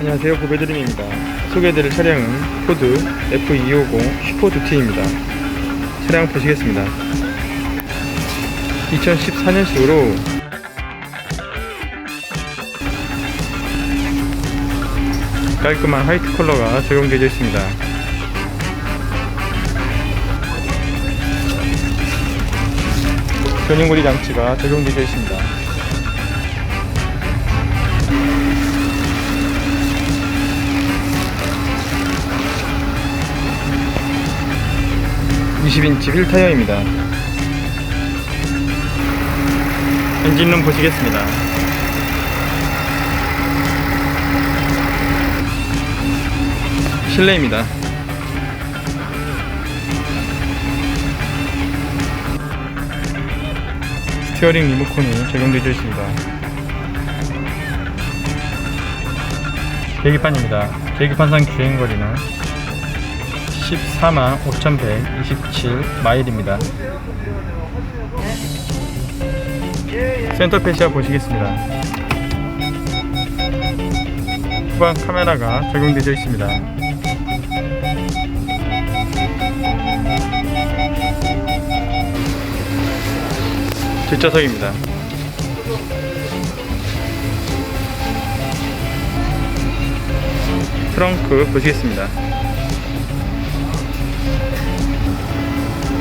안녕하세요. 고배드림입니다. 소개해드릴 차량은 포드 F250 슈퍼 두티입니다. 차량 보시겠습니다. 2014년식으로 깔끔한 화이트 컬러가 적용되어 있습니다. 견인고리 장치가 적용되어 있습니다 (20인치) 휠 타이어입니다. 엔진룸 보시겠습니다. 실내입니다. 스티어링 리모컨이 적용되어 있습니다. 계기판입니다. 계기판상 주행거리는 14만 5127 마일입니다. 센터 페시아 보시겠습니다. 후방 카메라가 적용되어 있습니다. 뒷좌석입니다. 트렁크 보시겠습니다